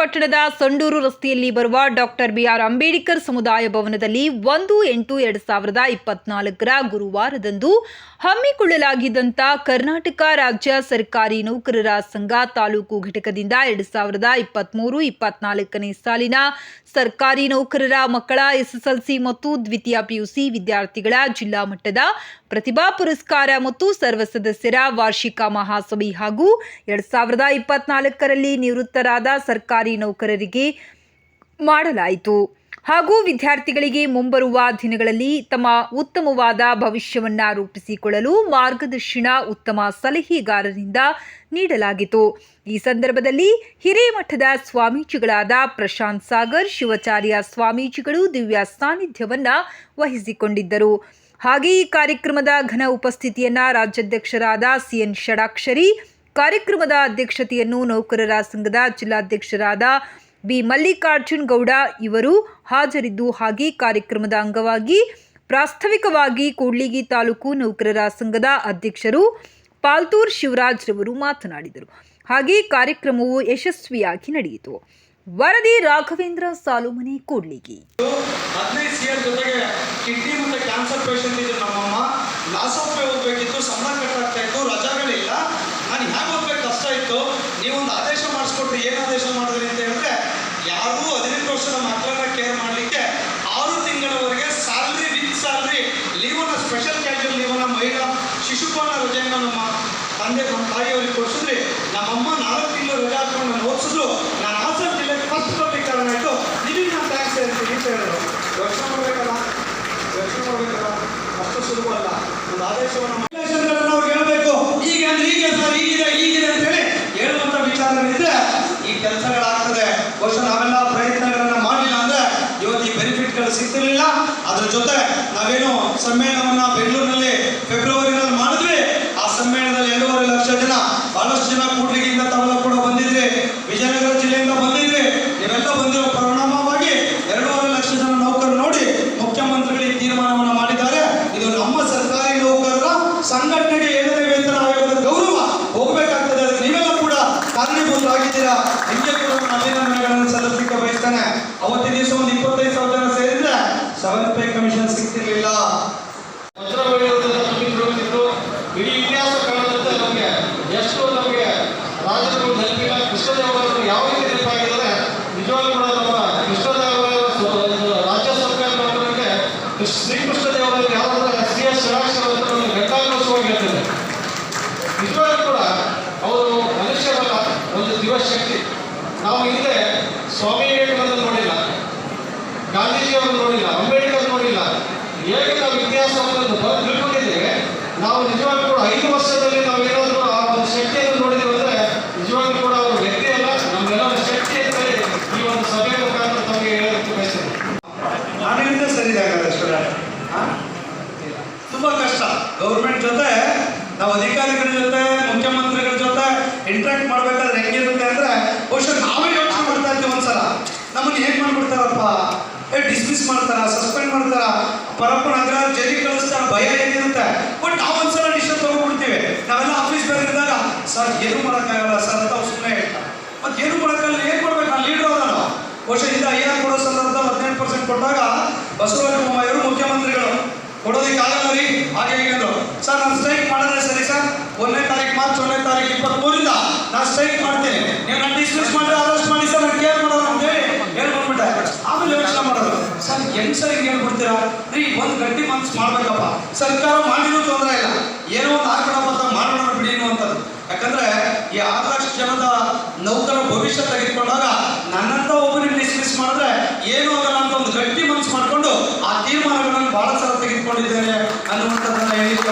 ಪಟ್ಟಣದ ಸಂಡೂರು ರಸ್ತೆಯಲ್ಲಿ ಬರುವ ಡಾಕ್ಟರ್ ಬಿಆರ್ ಅಂಬೇಡ್ಕರ್ ಸಮುದಾಯ ಭವನದಲ್ಲಿ ಒಂದು ಎಂಟು ಎರಡು ಸಾವಿರದ ಇಪ್ಪತ್ನಾಲ್ಕರ ಗುರುವಾರದಂದು ಹಮ್ಮಿಕೊಳ್ಳಲಾಗಿದ್ದಂಥ ಕರ್ನಾಟಕ ರಾಜ್ಯ ಸರ್ಕಾರಿ ನೌಕರರ ಸಂಘ ತಾಲೂಕು ಘಟಕದಿಂದ ಎರಡು ಸಾವಿರದ ಇಪ್ಪತ್ತ್ಮೂರು ಇಪ್ಪತ್ನಾಲ್ಕನೇ ಸಾಲಿನ ಸರ್ಕಾರಿ ನೌಕರರ ಮಕ್ಕಳ ಎಸ್ಎಸ್ಎಲ್ಸಿ ಮತ್ತು ದ್ವಿತೀಯ ಪಿಯುಸಿ ವಿದ್ಯಾರ್ಥಿಗಳ ಜಿಲ್ಲಾ ಮಟ್ಟದ ಪ್ರತಿಭಾ ಪುರಸ್ಕಾರ ಮತ್ತು ಸರ್ವ ಸದಸ್ಯರ ವಾರ್ಷಿಕ ಮಹಾಸಭೆ ಹಾಗೂ ಎರಡ್ ಸಾವಿರದ ಇಪ್ಪತ್ನಾಲ್ಕರಲ್ಲಿ ನಿವೃತ್ತರಾದ ಸರ್ಕಾರಿ ನೌಕರರಿಗೆ ಮಾಡಲಾಯಿತು. ಹಾಗೂ ವಿದ್ಯಾರ್ಥಿಗಳಿಗೆ ಮುಂಬರುವ ದಿನಗಳಲ್ಲಿ ತಮ್ಮ ಉತ್ತಮವಾದ ಭವಿಷ್ಯವನ್ನು ರೂಪಿಸಿಕೊಳ್ಳಲು ಮಾರ್ಗದರ್ಶನ ಉತ್ತಮ ಸಲಹೆಗಾರರಿಂದ ನೀಡಲಾಗಿತ್ತು. ಈ ಸಂದರ್ಭದಲ್ಲಿ ಹಿರೇಮಠದ ಸ್ವಾಮೀಜಿಗಳಾದ ಪ್ರಶಾಂತ್ ಸಾಗರ್, ಶಿವಾಚಾರ್ಯ ಸ್ವಾಮೀಜಿಗಳು ದಿವ್ಯ ಸಾನ್ನಿಧ್ಯವನ್ನು ವಹಿಸಿಕೊಂಡಿದ್ದರು. ಹಾಗೆ ಈ ಕಾರ್ಯಕ್ರಮದ ಘನ ಉಪಸ್ಥಿತಿಯನ್ನ ರಾಜ್ಯಾಧ್ಯಕ್ಷರಾದ ಸಿಎನ್ ಷಡಾಕ್ಷರಿ, ಕಾರ್ಯಕ್ರಮದ ಅಧ್ಯಕ್ಷತೆಯನ್ನು ನೌಕರರ ಸಂಘದ ಜಿಲ್ಲಾಧ್ಯಕ್ಷರಾದ ಬಿ ಮಲ್ಲಿಕಾರ್ಜುನ್ ಗೌಡ ಇವರು ಹಾಜರಿದ್ದು ಹಾಗೆ ಕಾರ್ಯಕ್ರಮದ ಅಂಗವಾಗಿ ಪ್ರಾಸ್ತಾವಿಕವಾಗಿ ಕೂಡ್ಲಿಗಿ ತಾಲೂಕು ನೌಕರರ ಸಂಘದ ಅಧ್ಯಕ್ಷರು ಪಾಲ್ತೂರ್ ಶಿವರಾಜ್ ರವರು ಮಾತನಾಡಿದರು. ಹಾಗೆ ಕಾರ್ಯಕ್ರಮವು ಯಶಸ್ವಿಯಾಗಿ ನಡೆಯಿತು. ವರದಿ ರಾಘವೇಂದ್ರ ಸಾಲುಮನಿ ಕೂಡ್ಲಿಗಿ. ಕ್ಯಾನ್ಸರ್ ಪೇಷಂಟ್ ಇದ್ರು ನಮ್ಮಮ್ಮ. ಲಾಸ್ ಆಫ್ ಪೇ ಓದಬೇಕಿತ್ತು ಸಂಬಳ ಕಟ್ಟಾಗ್ತಾ ಇತ್ತು ರಜಾಗಳಿಲ್ಲ ನಾನು ಹೇಗೆ ಓದ್ಬೇಕು ಕಷ್ಟ ಇತ್ತು? ನೀವೊಂದು ಆದೇಶ ಮಾಡಿಸ್ಕೊಟ್ರಿ ಏನು ಆದೇಶ ಮಾಡಿದ್ರಿ ಅಂತ ಹೇಳಿದ್ರೆ, ಯಾರೂ ಹದಿನೆಂಟು ವರ್ಷದ ಮಕ್ಕಳನ್ನ ಕೇರ್ ಮಾಡಲಿಕ್ಕೆ ಆರು ತಿಂಗಳವರೆಗೆ ಸ್ಯಾಲ್ರಿ ವಿತ್ ಸ್ಯಾಲ್ರಿ ಲೀವನ್ನ ಸ್ಪೆಷಲ್ ಕ್ಯಾಶುವಲ್ ಲೀವನ್ನ ಮಹಿಳಾ ಶಿಶುಪಾಲ ರಜೆಯನ್ನು ನಮ್ಮ ತಂದೆ, ನಮ್ಮ ತಾಯಿಯವರಿಗೆ ಕೊಡಿಸಿದ್ರಿ ನಮ್ಮಮ್ಮ ನಾಲ್ಕು ತಿಂಗಳು ರಜೆ ಹಾಕೊಂಡು ನಾನು ಓದಿಸಿದ್ರು ನಾನು ಹಾಸನ ಜಿಲ್ಲೆಗೆ ಫಸ್ಟ್ ಬರ್ಲಿಕ್ಕೆ ಕಾರಣ ಆಯಿತು ನಿಮಗೆ ನಾನು ಟ್ಯಾಕ್ಸ್ ಹೇಳ್ತೀನಿ ಅಂತ ಹೇಳಿದ್ರು ಯೋಚನೆ ಮಾಡಬೇಕಲ್ಲ ಯೋಚನೆ ಮಾಡಬೇಕಲ್ಲ ಅಷ್ಟು ಸುಲಭ ಅಲ್ಲ ಒಂದು ಆದೇಶವನ್ನು ಅವ್ರಿಗೆ ಹೇಳಬೇಕು. ಹೀಗೆ ಅಂದ್ರೆ ಹೀಗೆ ಸರ್, ಹೀಗಿದೆ ಹೀಗಿದೆ ಅಂತ ಹೇಳಿ ಹೇಳುವಂತ ವಿಚಾರಗಳಿದ್ರೆ ಈ ಕೆಲಸಗಳಾಗ್ತದೆ ಬಹುಶಃ ನಾವೆಲ್ಲ ಪ್ರಯತ್ನಗಳನ್ನ ಮಾಡಲಿಲ್ಲ ಅಂದ್ರೆ ಇವತ್ತು ಈ ಬೆನಿಫಿಟ್ಗಳು ಸಿಗ್ತಿರ್ಲಿಲ್ಲ. ಅದ್ರ ಜೊತೆ ನಾವೇನು ಸಮ್ಮೇಳನವನ್ನ ಬೆಂಗಳೂರಿನಲ್ಲಿ ಫೆಬ್ರವರಿನಲ್ಲಿ ಮಾಡಿದ್ವಿ ಆ ಸಮ್ಮೇಳನದಲ್ಲಿ ಎರಡೂವರೆ ಲಕ್ಷ ಜನ ಬಹಳಷ್ಟು ಜನ ಕೂಡ್ಲಿಗಿಂದ ತಾವೆಲ್ಲ ಕೂಡ ಬಂದಿದ್ರಿ ವಿಜಯನಗರ ಜಿಲ್ಲೆಯಿಂದ ಬಂದಿದ್ರಿ ನೀವೆಲ್ಲ ಬಂದಿರೋ ಪರಿಣಾಮವಾಗಿ ಎರಡೂವರೆ ಲಕ್ಷ ಜನ ನೌಕರರು ನೋಡಿ ಮುಖ್ಯಮಂತ್ರಿಗಳು ಈ ತೀರ್ಮಾನವನ್ನು ಮಾಡಿದ್ದಾರೆ ಇದು ನಮ್ಮ ಸರ್ಕಾರಿ ನೌಕರರ ಸಂಘಟನೆಗೆ ಏಳನೇ ವೇತನ ಆಯೋಗದ ಗೌರವ ಹೋಗ್ಬೇಕಾಗ್ತದೆ ಅದಕ್ಕೆ ನೀವೆಲ್ಲ ಕೂಡ ಕಾರಣೀಭೂತರಾಗಿದ್ದೀರಾ ನಿಮಗೆ ಕೂಡ ನಾನು ಅಭಿನಂದನೆಗಳನ್ನು ಸಲ್ಲಿಸಲಿಕ್ಕೆ ಬಯಸ್ತೇನೆ ಅವತ್ತಿನ ದಿವಸ ಒಂದು ಇಪ್ಪತ್ತೈದು ಸಾವಿರ ಜನ ಸೇರಿದ್ರೆ ಸೆವೆಂತ್ ಪೇ ಕಮಿಷನ್ ಸಿಗ್ತಿರ್ಲಿಲ್ಲ. ಇಡೀ ಇತಿಹಾಸ ಕಾರಣದಂತೆ ನಮಗೆ. ಎಷ್ಟು ನಮಗೆ ರಾಜರುಗಳು ಕೃಷ್ಣ ಕೃಷ್ಣದೇವರಾಯರು ಯಾವ ರೀತಿ ನೆನಪಾಗಿದ್ದಾರೆ? ನಿಜವಾಗ್ಲೂ ಕೂಡ ನಮ್ಮ ಕೃಷ್ಣದೇವರಾಯರ ರಾಜ್ಯ ಸರ್ಕಾರ ನಮಗೆ ಕೃಷ್ಣ ಯಾರಾದ್ರೆ ಸಿ ಎಸ್ ಅಂತ ನಮಗೆ ಹೇಳ್ತಿದ್ದಾರೆ. ನಿಜವಾಗ್ಲೂ ಕೂಡ ಅವರು ಮನುಷ್ಯರಲ್ಲ, ಒಂದು ದಿವಶಕ್ತಿ ನಾವು ಹಿಂದೆ ಸ್ವಾಮಿ ವಿವೇಕಾನಂದ ನೋಡಿಲ್ಲ ಗಾಂಧೀಜಿಯವರು ನೋಡಿಲ್ಲ ಅಂಬೇಡ್ಕರ್ ನೋಡಿಲ್ಲ ಹೇಗೆ ನಾವು ಇತಿಹಾಸವನ್ನು ಬ- ತಿಳ್ಕೊಂಡಿದ್ದೇವೆ ನಾವು ನಿಜವಾಗ್ಲೂ ಕೂಡ ಐದು ವರ್ಷದಲ್ಲಿ ನಾವು ಏನಾದರೂ ಆ ಒಂದು ಶಕ್ತಿಯನ್ನು ನೋಡಿದ್ದೇವೆ ಅಂದರೆ ನಿಜವಾಗ್ಲೂ ಕೂಡ ಅವರು ವ್ಯಕ್ತಿ ಅಲ್ಲ ನಮ್ಮೆಲ್ಲರ ಶಕ್ತಿ ಅಂತ ಹೇಳಿ ಈ ಒಂದು ಸಭೆ ಮುಖಾಂತರ ತಮಗೆ ಹೇಳೋದಕ್ಕೆ ಬಯಸ್ತೇನೆ ಆಡಳಿತ ಸರಿಯಾಗಲ್ಲ ತುಂಬಾ ಕಷ್ಟ ಗೌರ್ಮೆಂಟ್ ಜೊತೆ ನಾವು ಅಧಿಕಾರಿಗಳ ಜೊತೆ ಮುಖ್ಯಮಂತ್ರಿಗಳ ಜೊತೆ ಇಂಟ್ರಾಕ್ಟ್ ಮಾಡ್ಬೇಕಾದ್ರೆ ಹೆಂಗಿರುತ್ತೆ ಅಂದ್ರೆ ಬಹುಶಃ ನಾವೇ ಯೋಚನೆ ಮಾಡ್ತಾ ಇರ್ತೀವಿ ಒಂದ್ಸಲ ನಮ್ಮನ್ನ ಹೇಗ್ ಮಾಡ್ಬಿಡ್ತಾರಪ್ಪ ಏ ಡಿಸ್ಮಿಸ್ ಮಾಡ್ತಾರ ಸಸ್ಪೆಂಡ್ ಮಾಡ್ತಾರ ಪರಪ್ಪನ ಅಗ್ರ ಜೈಲಿಗೆ ಕಳಿಸ್ತಾರ ಭಯ ಏನಿರುತ್ತೆ ಬಟ್ ನಾವು ಒಂದ್ಸಲ ಡಿಸಿಷನ್ ತಗೊಂಡ್ಬಿಡ್ತೀವಿ ನಾವೆಲ್ಲ ಆಫೀಸ್ ಇದ್ದಾಗ ಸರ್ ಏನು ಮಾಡೋಕ್ಕಾಗಲ್ಲ ಸರ್ ಅಂತ ಸುಮ್ಮನೆ ಹೇಳ್ತಾರೆ ಮತ್ತೆ ಏನು ಮಾಡೋಕ್ಕಾಗಲ್ಲ ಏನ್ ಕೊಡ್ಬೇಕು ನಾನು ಲೀಡರ್ ಅದಾರ ಐ ಆರ್ ಕೊಡೋ ಸಂದರ್ಭ ಹದಿನೆಂಟು ಪರ್ಸೆಂಟ್ ಕೊಟ್ಟಾಗ ಬಸವರಾಜ ಬೊಮ್ಮಾಯಿಯವರು ಮುಖ್ಯಮಂತ್ರಿಗಳು. ಕೊಡೋದಕ್ಕೆ ಆಗಲ್ಲ ರೀ. ಹಾಗೆ ಹೇಗಂದ್ರು ಸರ್ ನಾನು ಸ್ಟ್ರೈಕ್ ಮಾಡಿದ್ರೆ ಸರಿ ಸರ್ ಒಂದನೇ ತಾರೀಕು ಮಾರ್ಚ್, ಒಂದನೇ ತಾರೀಕು ಇಪ್ಪತ್ಮೂರಿಂದ ನಾನು ಸ್ಟ್ರೈಕ್ ಮಾಡ್ತೇನೆ. ನೀವು ನಾನು ಡಿಸ್ಮಿಸ್ ಮಾಡಿ ಅರೆಸ್ಟ್ ಮಾಡಿ ಸರ್ ನಾನು ಕೇರ್ ಮಾಡೋರು ಅಂತೇಳಿ ಹೇಳ್ಕೊಂಡ್ಬಿಟ್ಟೆ ಆಮೇಲೆ ಯೋಚನೆ ಮಾಡೋದು. ಸರ್ ಹೆಂಗ್ ಸರ್ ಹಿಂಗೆ ಹೇಳ್ಬಿಡ್ತೀರಾ? ರೀ, ಒಂದು ಗಟ್ಟಿ ಮನ್ಸು ಮಾಡ್ಬೇಕಪ್ಪ. ಸರ್ಕಾರ ಮಾಡಿರೋ ತೊಂದರೆ ಇಲ್ಲ. ಏನೋ ಒಂದು ಹಾಕೋಣ ಅಂತ ಮಾಡೋಣ ಬಿಡಿ ಅನ್ನುವಂಥದ್ದು. ಯಾಕಂದ್ರೆ ಈ ಲಕ್ಷ ಜನದ ನೌಕರ ಭವಿಷ್ಯ ತೆಗೆದುಕೊಂಡಾಗ ನನ್ನಂತ ಒಬ್ಬರಿಗೆ ಡಿಸ್ಮಿಸ್ ಮಾಡಿದ್ರೆ ಏನು ಆಗಲ್ಲ ಅಂತ ಒಂದು ಗಟ್ಟಿ ಮನಸ್ಸು ಮಾಡಿಕೊಂಡು ಆ ತೀರ್ಮಾನಗಳನ್ನು ಬಹಳ ಸಲ ತೆಗೆದುಕೊಂಡಿದ್ದೇನೆ ಅನ್ನುವಂಥದ್ದನ್ನ ಹೇಳಿಕ್ಕೆ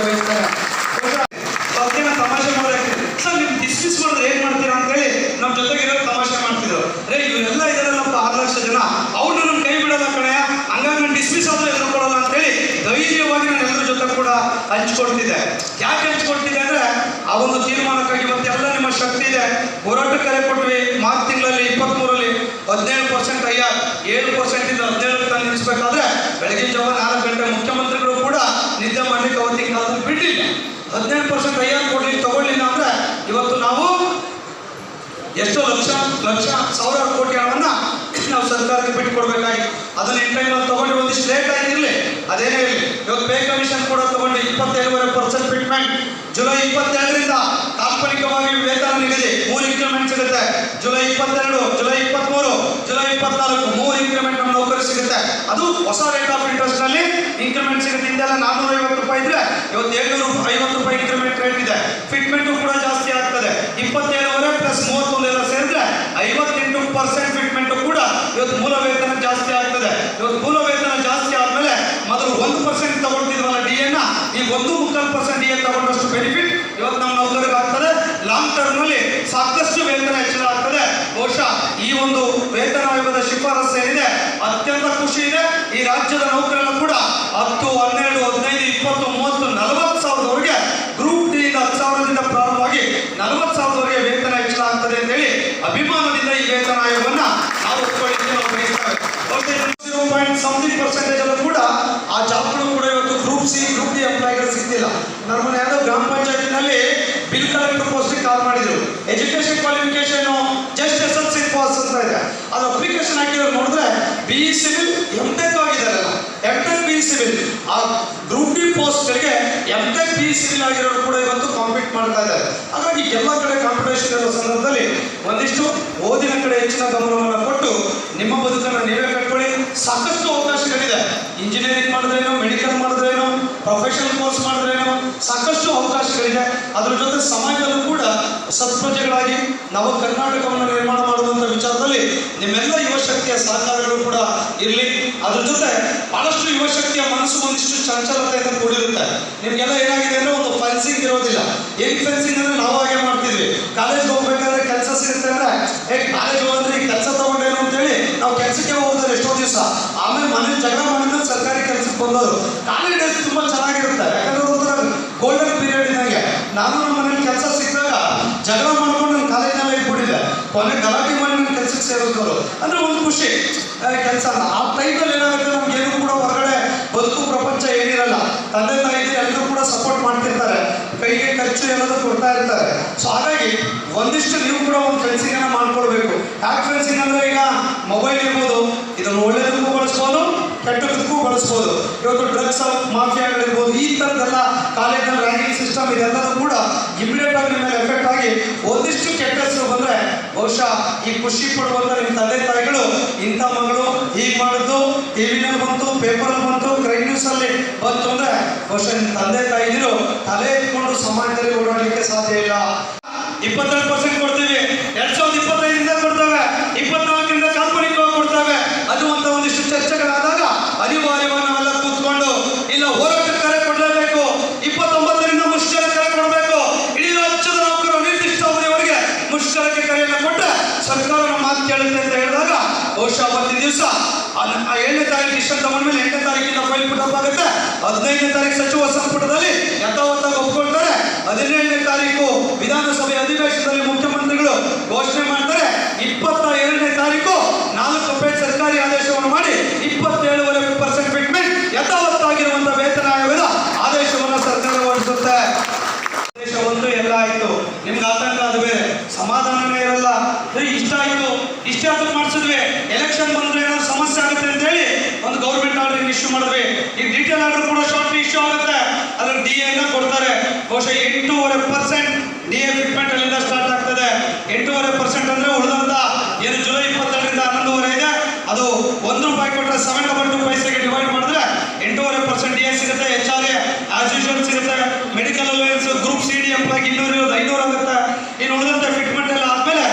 ಅದಕ್ಕೆ ತಮಾಷೆ ಮಾಡೋದಾಗ್ತದೆ ಸರ್, ನೀವು ಡಿಸ್ಮಿಸ್ ಮಾಡಿದ್ರೆ ಏನ್ ಮಾಡ್ತೀರಾ ಅಂತ ಹೇಳಿ ನಮ್ಮ ಇರೋ ತಮಾಷೆ ಮಾಡ್ತಿದ್ರು. ರೇ, ಇವರೆಲ್ಲ ಇದಾರಲ್ಲಪ್ಪ ಆರು ಲಕ್ಷ ಜನ. ಅವ್ರನ್ನ ನಮ್ಮ ಕೈ ಬಿಡಲ್ಲ ಕಣೆ. ಹಂಗಾಗಿ ನಾನು ಡಿಸ್ಮಿಸ್ ಆದ್ರೆ ಎದುರುಕೊಳ್ಳಲ್ಲ ಅಂತ ಹೇಳಿ ಧೈರ್ಯವಾಗಿ ನಾನು ಎಲ್ಲರ ಜೊತೆ ಕೂಡ ಹಂಚ್ಕೊಳ್ತಿದ್ದೆ. ಯಾಕೆ ಹಂಚ್ಕೊಳ್ತಿದ್ದೆ ಅಂದ್ರೆ ಆ ಒಂದು ತೀರ್ಮಾನಕ್ಕಾಗಿ ಮತ್ತೆ ನಿಮ್ಮ ಶಕ್ತಿ ಇದೆ. ಹೋರಾಟ ಕರೆ ಕೊಟ್ವಿ. ಮಾರ್ಚ್ ತಿಂಗಳಲ್ಲಿ ಇಪ್ಪತ್ಮೂರಲ್ಲಿ ಹದಿನೇಳು ಪರ್ಸೆಂಟ್ ಅಯ್ಯ ಏಳು ಪರ್ಸೆಂಟ್ ಇಂದ ಹದಿನೇಳು ತಂದು ನಿಲ್ಲಿಸಬೇಕಾದ್ರೆ ಬೆಳಗಿನ ಜಾವ ನಾಲ್ಕು ಗಂಟೆ ಮುಖ್ಯಮಂತ್ರಿಗಳು ಕೂಡ ನಿದ್ದೆ ಮಾಡ್ಲಿಕ್ಕೆ ಅವತ್ತಿಗೆ ಕಾಲದಲ್ಲಿ ಬಿಟ್ಟಿಲ್ಲ ಹದಿನೇಳು ಪರ್ಸೆಂಟ್ ಅಯ್ಯ ಕೊಡ್ಲಿಕ್ಕೆ ತಗೊಳ್ಳಿಲ್ಲ ಅಂದ್ರೆ ಇವತ್ತು ನಾವು ಎಷ್ಟೋ ಲಕ್ಷ ಲಕ್ಷ, ಸಾವಿರಾರು ಕೋಟಿ ಹಣವನ್ನು ನಾವು ಸರ್ಕಾರಕ್ಕೆ ಬಿಟ್ಟು ಕೊಡಬೇಕಾಗಿ ಅದನ್ನ ಇನ್ ಟೈಮಲ್ಲಿ ತಗೊಂಡು ಒಂದಿಷ್ಟು ಲೇಟ್ ಆಗಿರಲಿ ಅದೇನೇ ಇರಲಿ. ಇವತ್ತು ಪೇ ಕಮಿಷನ್ ಕೂಡ ತಗೊಂಡು ಇಪ್ಪತ್ತೇಳುವರೆ ಪರ್ಸೆಂಟ್ ಫಿಟ್ಮೆಂಟ್ ಜುಲೈ ಇಪ್ಪತ್ತೆರಡರಿಂದ ವೇತನ ನಿಗದಿ ಮೂರು ಇಂಕ್ರಿಮೆಂಟ್ ಸಿಗುತ್ತೆ. ಜುಲೈ ಇಪ್ಪತ್ತೆರಡು, ಜುಲೈ ಇಪ್ಪತ್ಮೂರು, ಜುಲೈ ಇಪ್ಪತ್ನಾಲ್ಕು ಮೂರು ಇನ್ಕ್ರಿಮೆಂಟ್ ನಮ್ಮ ನೌಕರಿ ಸಿಗುತ್ತೆ. ಅದು ಹೊಸ ರೇಟ್ ಆಫ್ ಇಂಟ್ರೆಸ್ಟ್ನಲ್ಲಿ ಇಂಕ್ರಿಮೆಂಟ್ ಸಿಗುತ್ತೆ. ಹಿಂದೆಲ್ಲ ನಾನ್ನೂರ ಐವತ್ತು ರೂಪಾಯಿ ಇದ್ರೆ ಇವತ್ತು ಏಳ್ನೂರು ಐವತ್ತು ರೂಪಾಯಿ ಇನ್ಕ್ರಿಮೆಂಟ್ ರೇಟ್ ಇದೆ. ಫಿಟ್ಮೆಂಟು ಕೂಡ ಜಾಸ್ತಿ ಆಗ್ತದೆ. ಇಪ್ಪತ್ತೇಳುವರೆ ಪ್ಲಸ್ ಮೂವತ್ತೊಂದು ಎಲ್ಲ ಸೇರಿದ್ರೆ ಐವತ್ತೆಂಟು ಪರ್ಸೆಂಟ್ ಫಿಟ್ಮೆಂಟ್ ಕೂಡ ಇವತ್ತು ಮೂಲ ವೇತನ ಜಾಸ್ತಿ ಆಗ್ತದೆ. ಇವತ್ತು ಮೂಲ ವೇತನ ಜಾಸ್ತಿ ಆದಮೇಲೆ ಮೊದಲು ಒಂದು ಪರ್ಸೆಂಟ್ ತಗೊಳ್ತಿದ್ವಲ್ಲ ಡಿ ಎನ್ನ ಈಗ ಒಂದು ಮುಕ್ಕಾಲು ಪರ್ಸೆಂಟ್ ಡಿ ಎ ತಗೊಂಡಷ್ಟು ಬೆನಿಫಿಟ್ ಇವತ್ತು ನಮ್ಮ ಲಾಂಗ್ನಲ್ಲಿ ಸಾಕಷ್ಟು ವೇತನ ಹೆಚ್ಚಳ ಆಗ್ತದೆ ಬಹುಶಃ ಈ ಒಂದು ವೇತನ ಆಯೋಗದ ಶಿಫಾರಸು ಏನಿದೆ ಅತ್ಯಂತ ಖುಷಿ ಇದೆ ಈ ರಾಜ್ಯದ ನೌಕರರು ಕೂಡ ಹತ್ತು ಹನ್ನೆರಡು ಹದಿನೈದು ಇಪ್ಪತ್ತು ಮೂವತ್ತು ನಲವತ್ತು ಸಾವಿರದವರೆಗೆ ಗ್ರೂಪ್ ಡಿ ಇಂದ ಹತ್ತು ಸಾವಿರದಿಂದ ಪ್ರಾರಂಭವಾಗಿ ನಲವತ್ತು ಸಾವಿರದವರೆಗೆ ವೇತನ ಹೆಚ್ಚಳ ಆಗ್ತದೆ ಅಂತೇಳಿ ಅಭಿಮಾನದಿಂದ ಈ ವೇತನ ಆಯೋಗವನ್ನ ನಾವು ಒಪ್ಕೊಳ್ಳಿಕ್ಕೆ ನಾವು ಬಯಸ್ತೇವೆ ಜೀರೋ ಪಾಯಿಂಟ್ ಸಮಥಿಂಗ್ ಪರ್ಸೆಂಟೇಜ್ ಅಲ್ಲೂ ಕೂಡ ಆ ಜಾಬ್ಗಳು ಕೂಡ ಇವತ್ತು ಗ್ರೂಪ್ ಸಿ ಗ್ರೂಪ್ ಡಿ ಎಂಪ್ಲಾಯ್ಗಳು ಸಿಗ್ತಿಲ್ಲ ನಮ್ಮ ಯಾವುದೋ ಗ್ರಾಮ ಪಂಚಾಯತಿನಲ್ಲಿ ಬಿಲ್ ಕಲೆಕ್ಟರ್ ಪೋಸ್ಟಿಗೆ ಕಾಲ್ ಮಾಡಿದ್ರು education qualification just S L C pass ಅಂತ ಇದೆ ಅದು ನೋಡಿದ್ರೆ ಬಿ ಸಿವಿಲ್ ಎಂ ಟೆಕ್ ಆಗಿದ್ದಾರಲ್ಲ ಎಂ ಟೆಕ್ ಬಿ ಸಿವಿಲ್ ಆ ಗ್ರೂಪ್ ಡಿ ಪೋಸ್ಟ್ಗಳಿಗೆ ಎಂ ಟೆಕ್ ಬಿ ಸಿವಿಲ್ ಆಗಿರೋರು ಕೂಡ ಇವತ್ತು ಕಾಂಪೀಟ್ ಮಾಡ್ತಾ ಇದ್ದಾರೆ. ಹಾಗಾಗಿ ಎಲ್ಲ ಕಡೆ ಕಾಂಪಿಟೇಷನ್ ಇರುವ ಸಂದರ್ಭದಲ್ಲಿ ಒಂದಿಷ್ಟು ಓದಿನ ಕಡೆ ಹೆಚ್ಚಿನ ಗಮನವನ್ನು ಕೊಟ್ಟು ನಿಮ್ಮ ಬದುಕನ್ನು ನೀವೇ ಕಟ್ಕೊಳ್ಳಿ. ಸಾಕಷ್ಟು ಅವಕಾಶಗಳಿದೆ. ಇಂಜಿನಿಯರಿಂಗ್ ಮಾಡಿದ್ರೇನು ಮೆಡಿಕಲ್ ಮಾಡಿದ್ರೇನು ಪ್ರೊಫೆಷನಲ್ ಕೋರ್ಸ್ ಮಾಡಿದ್ರೇನು, ಸಾಕಷ್ಟು ಅವಕಾಶಗಳಿದೆ. ಅದರ ಜೊತೆ ಸಮಾಜದಲ್ಲೂ ಕೂಡ ಸತ್ಪ್ರಜೆಗಳಾಗಿ ನವ ಕರ್ನಾಟಕವನ್ನು ನಿರ್ಮಾಣ ಮಾಡುವಂಥ ವಿಚಾರದಲ್ಲಿ ನಿಮ್ಮೆಲ್ಲ ಯುವಶಕ್ತಿಯ ಸಹಕಾರಗಳು ಕೂಡ ಇರಲಿ. ಅದ್ರ ಜೊತೆ ಬಹಳಷ್ಟು ಯುವಶಕ್ತಿಯ ಮನಸ್ಸು ಒಂದಿಷ್ಟು ಚಂಚಲತೆಯಿಂದ ಕೂಡಿರುತ್ತೆ. ನಿಮ್ಗೆಲ್ಲ ಏನಾಗಿದೆ ಅಂದ್ರೆ ಒಂದು ಫೆನ್ಸಿಂಗ್ ಇರೋದಿಲ್ಲ. ಏನ್ ಫೆನ್ಸಿಂಗ್ ಅಂದ್ರೆ ನಾವು ಹಾಗೆ ಮಾಡ್ತಿದ್ವಿ. ಕಾಲೇಜ್ ಹೋಗ್ಬೇಕಾದ್ರೆ ಕೆಲಸ ಸಿಗುತ್ತೆ ಅಂದ್ರೆ, ಏ ಕಾಲೇಜ್ ಹೋದ್ರೆ ಕೆಲಸ ತಗೊಂಡೇನು? ಅಂತೇಳಿ ನಾವು ಕೆಲಸಕ್ಕೆ ಹೋಗೋದ್ರೆ ಎಷ್ಟೋ ದಿವಸ. ಆಮೇಲೆ ಮನೆ, ಜಗಳ ಮಾಡಿದ್ರೆ ಸರ್ಕಾರಿ ಕೆಲಸಕ್ಕೆ ಬಂದವರು. ಕಾಲೇಜ್ ತುಂಬಾ ಚೆನ್ನಾಗಿರುತ್ತೆ. ಯಾಕಂದ್ರೆ ಗೋಲ್ಡನ್ ಪೀರಿಯಡ್ ಇದ್ದಂಗೆ. ನಾನು ನಮ್ಮ ಮನೇಲಿ ಕೆಲಸ ಸಿಕ್ಕಿದಾಗ ಜಗಳ ಮಾಡ್ಕೊಂಡು ನನ್ನ ಕಾಲೇಜ್ನಲ್ಲೇ ಇಟ್ಬಿಟ್ಟಿದೆ ಕೊನೆ ಗಲಾಟೆ ಮಾಡಿ ನನ್ನ ಕೆಲಸಕ್ಕೆ ಸೇರಿಸ್ತಾರೆ ಅಂದ್ರೆ ಒಂದು ಖುಷಿ. ಕೆಲಸ ಆ ಟೈಮಲ್ಲಿ ಏನಾಗುತ್ತೆ? ನಮ್ಗೆ ಏನು ಕೂಡ ಹೊರಗಡೆ ಬದುಕು ಪ್ರಪಂಚ ಏನಿರಲ್ಲ. ತಂದೆ ತಾಯಿ ಎಲ್ಲರೂ ಕೂಡ ಸಪೋರ್ಟ್ ಮಾಡ್ತಿರ್ತಾರೆ. ಕೈಗೆ ಖರ್ಚು ಏನಾದರೂ ಕೊಡ್ತಾ ಇರ್ತಾರೆ. ಸೊ ಹಾಗಾಗಿ ಒಂದಿಷ್ಟು ನೀವು ಕೂಡ ಒಂದು ಅನ್ನ ಮಾಡ್ಕೊಳ್ಬೇಕು. ಯಾಕೆ ಫ್ರೆಂಡ್ಸಿಗೆ ಅಂದ್ರೆ ಈಗ ಮೊಬೈಲ್ ಇರ್ಬೋದು. ಇದನ್ನು ಒಳ್ಳೇದಕ್ಕೂ ಬಳಸ್ಬೋದು. ಕೆಟ್ಟದಕ್ಕೂ ಬಳಸ್ಬೋದು. ಇವತ್ತು ಡ್ರಗ್ಸ್ ಮಾಫಿಯಾಗಳಿರ್ಬೋದು ಈ ಥರದ್ದೆಲ್ಲ ಕಾಲೇಜಲ್ಲಿ ರ್ಯಾಂಕಿಂಗ್ ಸಿಸ್ಟಮ್ ಇದೆಲ್ಲದೂ ಕೂಡ ಇಮಿಡಿಯೇಟ್ ಆಗಿ ನಿಮ್ಮ ಎಫೆಕ್ಟ್ ಆಗಿ ಒಂದಿಷ್ಟು ಕೆಟ್ಟ ಹೆಸರು ಬಂದ್ರೆ ಬಹುಶಃ ಈ ಖುಷಿ ಪಡುವಂತ ನಿಮ್ಮ ತಂದೆ ತಾಯಿಗಳು ಇಂಥ ಮಗಳು ಹೀಗೆ ಮಾಡಿದ್ದು, ಟಿವಿನಲ್ಲಿ ಬಂತು, ಪೇಪರಲ್ಲಿ ಬಂತು ಕ್ರೈಮ್ ನ್ಯೂಸ್ ಅಲ್ಲಿ ಬಂತು ಅಂದ್ರೆ ಬಹುಶಃ ನಿಮ್ಮ ತಂದೆ ತಾಯಿದಿರು ತಲೆ ಇಟ್ಕೊಂಡು ಸಮಾಜದಲ್ಲಿ ಓಡಾಡಲಿಕ್ಕೆ ಸಾಧ್ಯ ಇಲ್ಲ. ಇಪ್ಪತ್ತೆರಡು ಪರ್ಸೆಂಟ್ ಕೊಡ್ತೀವಿ ಎರಡ್ ಸಾವಿರದ ಇಪ್ಪತ್ತೈದರಿಂದ ಕೊಡ್ತೇವೆ ಇಪ್ಪತ್ನಾಲ್ಕರಿಂದ ಕಾಲ್ಪನಿಕವಾಗಿ ಕೊಡ್ತೇವೆ ಅದು ಅಂತ ಒಂದಿಷ್ಟು ಚರ್ಚೆಗಳಾದಾಗ ಅನಿವಾರ್ಯವಾಗಿ ನಾವೆಲ್ಲ ಕೂತ್ಕೊಂಡು ಇಲ್ಲ ಹೋರಾಟಕ್ಕೆ ಕರೆ ಕೊಡಲೇಬೇಕು ಇಪ್ಪತ್ತೊಂಬತ್ತರಿಂದ ಮುಷ್ಕರ ಕರೆ ಕೊಡಬೇಕು ಇಡೀ ರಾಜ್ಯದ ನೌಕರರು ನಿರ್ದಿಷ್ಟ ಅವಧಿವರೆಗೆ ಮುಷ್ಕರಕ್ಕೆ ಕರೆಯನ್ನು ಕೊಟ್ಟರೆ ಸರ್ಕಾರ ನಮ್ಮ ಮಾತು ಕೇಳುತ್ತೆ ಅಂತ ಹೇಳಿದಾಗ ಬಹುಶಃ ಅವತ್ತಿನ ದಿವಸ. ಏಳನೇ ತಾರೀಕು ಇಷ್ಟ ತಗೊಂಡ್ಮೇಲೆ ಎಂಟನೇ ತಾರೀಕಿನ ಫೈಲ್ ಪುಟಪ್ ಆಗುತ್ತೆ. ಹದಿನೈದನೇ ತಾರೀಕು ಸಚಿವ ಸಂಪುಟದಲ್ಲಿ ಯಥಾವತ್ತಾಗಿ ಒಪ್ಕೊಳ್ತಾರೆ. ಹದಿನೇಳನೇ ತಾರೀಕು ವಿಧಾನಸಭೆ ಅಧಿವೇಶನದಲ್ಲಿ ಮುಖ್ಯಮಂತ್ರಿಗಳು ಘೋಷಣೆ ಮಾಡ್ತಾರೆ. ಇಪ್ಪತ್ತ ಏಳನೇ ತಾರೀಕು ನಾಲ್ಕು ಪೇಜ್ ಸರ್ಕಾರಿ ಆದೇಶವನ್ನು ಮಾಡಿ ಇಪ್ಪತ್ತೇಳುವರೆ ಪರ್ಸೆಂಟ್ ಫಿಟ್ಮೆಂಟ್ ಯಥಾವತ್ತಾಗಿರುವಂತಹ ವೇತನ ಆಯೋಗದ ಆದೇಶವನ್ನು ಸರ್ಕಾರ ಹೊರಡಿಸುತ್ತೆ. ಆದೇಶ ಒಂದು, ಎಲ್ಲ ಆಯ್ತು. ನಿಮ್ಗೆ ಆತಂಕ ಅದು ಬೇರೆ. ಸಮಾಧಾನನೇ ಇರಲ್ಲ. ಇಷ್ಟ ಆಯ್ತು. ಇಷ್ಟ ಆಯ್ತು ಮಾಡಿಸಿದ್ವಿ ಎಲೆಕ್ಷನ್ ಬಂದ್ರೆ ಏನಾದ್ರು ಸಮಸ್ಯೆ ಆಗುತ್ತೆ ಅಂತ ಹೇಳಿ ಒಂದು ಗೌರ್ಮೆಂಟ್ ಆರ್ಡರ್ ಇಶ್ಯೂ ಮಾಡಿದ್ವಿ. ಈ ಡೀಟೇಲ್ ಆರ್ಡರ್ ಕೂಡ ಶಾರ್ಟ್ ಇಶ್ಯೂ ಆಗುತ್ತೆ. ಅದ್ರ ಡಿ ಎನ್ನ ಕೊಡ್ತಾರೆ. ಬಹುಶಃ ಎಂಟೂವರೆ ಪರ್ಸೆಂಟ್ ಡಿ ಎ ಫಿಟ್ಮೆಂಟ್ ಅಲ್ಲಿಂದ ಸ್ಟಾರ್ಟ್ ಆಗ್ತದೆ. ಎಂಟೂವರೆ ಪರ್ಸೆಂಟ್ ಅಂದ್ರೆ ಉಳಿದಂತ ಏನು ಜುಲೈ ಇಪ್ಪತ್ತೆರಡರಿಂದ ಹನ್ನೊಂದುವರೆ ಇದೆ. ಅದು ಒಂದು ರೂಪಾಯಿ ಕೊಟ್ಟರೆ ಸೆವೆನ್ ಡಬಲ್ ಟು ಪೈಸೆಗೆ ಡಿವೈಡ್ ಮಾಡಿದ್ರೆ ಎಂಟೂವರೆ ಪರ್ಸೆಂಟ್ ಡಿ ಎ ಸಿಗುತ್ತೆ. ಎ ಆಸ್ ಯೂಶುವಲ್ ಸಿಗುತ್ತೆ. Medical allowance group C D employee ಇನ್ನೂರು ಇರೋದು ಐನೂರು ಆಗುತ್ತೆ. ಇನ್ನು ಉಳಿದಂತ ಫಿಟ್ಮೆಂಟ್ ಎಲ್ಲ ಆದ್ಮೇಲೆ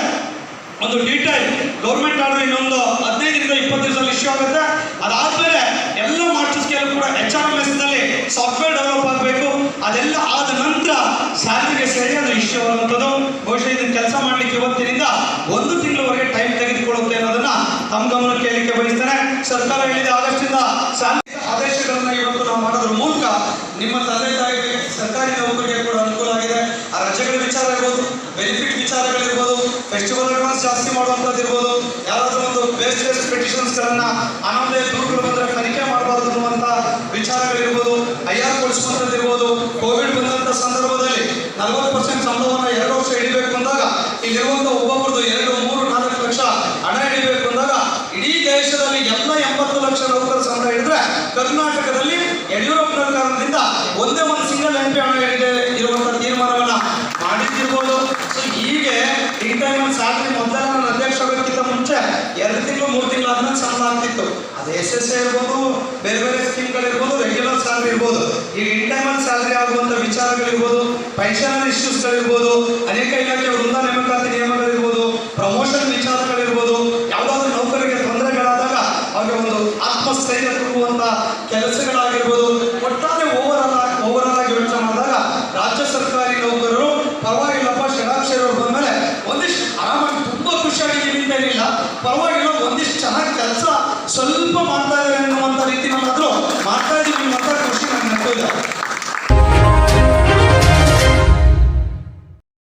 ಒಂದು ಡೀಟೇಲ್ ಗೌರ್ಮೆಂಟ್ ಆರ್ಡರ್ ಇನ್ನೊಂದು ಹದಿನೈದರಿಂದ ಇಪ್ಪತ್ತು ದಿವಸದಲ್ಲಿ ಇಶ್ಯೂ ಆಗುತ್ತೆ. ಅದಾದ್ಮೇಲೆ ಎಲ್ಲ ಮಾಸ್ಟರ್ ಸ್ಕೇಲ್ ಕೂಡ ಎಚ್ ಆರ್ ಎಂ ಎಸ್ನಲ್ಲಿ ಸಾಫ್ಟ್ವೇರ್ ಡೆವಲಪ್ ಆಗಬೇಕು, ಅದೆಲ್ಲ ಆದ ನಂತರ ಸ್ಯಾಲರಿಗೆ ಸರಿಯಾದ ಇಶ್ಯೂ ಆಗುವಂಥದ್ದು ಬಹುಶಃ ಇದನ್ನು ಕೆಲಸ ಮಾಡಲಿಕ್ಕೆ ಇವತ್ತಿನಿಂದ ಒಂದು ತಿಂಗಳವರೆಗೆ ಟೈಮ್ ತೆಗೆದುಕೊಳ್ಳುತ್ತೆ ಅನ್ನೋದನ್ನ ತಮ್ಮ ಗಮನಕ್ಕೆ ಕೇಳಲಿಕ್ಕೆ ಬಯಸ್ತಾರೆ. ಸರ್ಕಾರ ಹೇಳಿದ ಆದಷ್ಟಿಂದ ಆದೇಶಗಳನ್ನ ಇವತ್ತು ನಾವು ಮಾಡೋದ್ರ ಮೂಲಕ ನಿಮ್ಮ ತಂದೆ ತಾಯಿಗೆ ಸರ್ಕಾರಿ ನೌಕರಿಗೆ ಕೂಡ ಅನುಕೂಲ ಆಗಿದೆ. ಆ ರಜೆಗಳ ವಿಚಾರ ಇರ್ಬೋದು ಬೆನಿಫಿಟ್ ವಿಚಾರಗಳಿರ್ಬೋದು ಫೆಸ್ಟಿವಲ್ ಅಡ್ವಾನ್ಸ್ ಜಾಸ್ತಿ ಮಾಡುವಂಥದ್ದು ಇರ್ಬೋದು. ಯಾರಾದರೂ ಒಂದು ಬೇಸ್ ಪೆಟಿಷನ್ಸ್ ಗಳನ್ನ ಅನಾಮಧೇಯ ಕಾರಣದಿಂದ ಒಂದೇ ಒಂದು ಸಿಂಗಲ್ ಎಂ ಪಿ ಹಣಗಳಿಗೆ ಇರುವಂತ ತೀರ್ಮಾನವನ್ನ ಮಾಡಿದ್ದಿರ್ಬೋದು. ಸೊ ಹೀಗೆ ಇನ್ ಟೈಮ್ ಸ್ಯಾಲ್ರಿ ಮೊದಲ ನನ್ನ ಅಧ್ಯಕ್ಷ ಮುಂಚೆ ಎರಡು ತಿಂಗಳು, ಮೂರು ತಿಂಗಳು ಆದ್ಮೇಲೆ ಸಂಬಳ ಆಗ್ತಿತ್ತು. ಅದು ಎಸ್ ಎಸ್ ಎ ಇರ್ಬೋದು, ಬೇರೆ ಬೇರೆ ಸ್ಕೀಮ್ಗಳಿರ್ಬೋದು ರೆಗ್ಯುಲರ್ ಸ್ಯಾಲ್ರಿ ಇರ್ಬೋದು. ಈಗ ಇನ್ ಟೈಮಲ್ಲಿ ಸ್ಯಾಲ್ರಿ ಆಗುವಂತ ವಿಚಾರಗಳಿರ್ಬೋದು ಪೆನ್ಷನರ್ ಇಶ್ಯೂಸ್ಗಳಿರ್ಬೋದು ಅನೇಕ ಇಲಾಖೆ ವೃಂದ ನೇಮಕಾತಿ ನಿಯಮಗಳಿರ್ಬೋದು ಪ್ರಮೋಷನ್ ವಿಚಾರಗಳಿರ್ಬೋದು ಕೆಲಸ ಸ್ವಲ್ಪ ಮಾಡ್ತಾ ಇದ್ದಾರೆ ಅನ್ನುವಂಥ ರೀತಿ ನಮ್ಮ ಹತ್ರ ಮಾಡ್ತಾ ಇದ್ದೀವಿ ಅಂತ ಖುಷಿ ನನಗೆ ನಗ್ತಿಲ್ಲ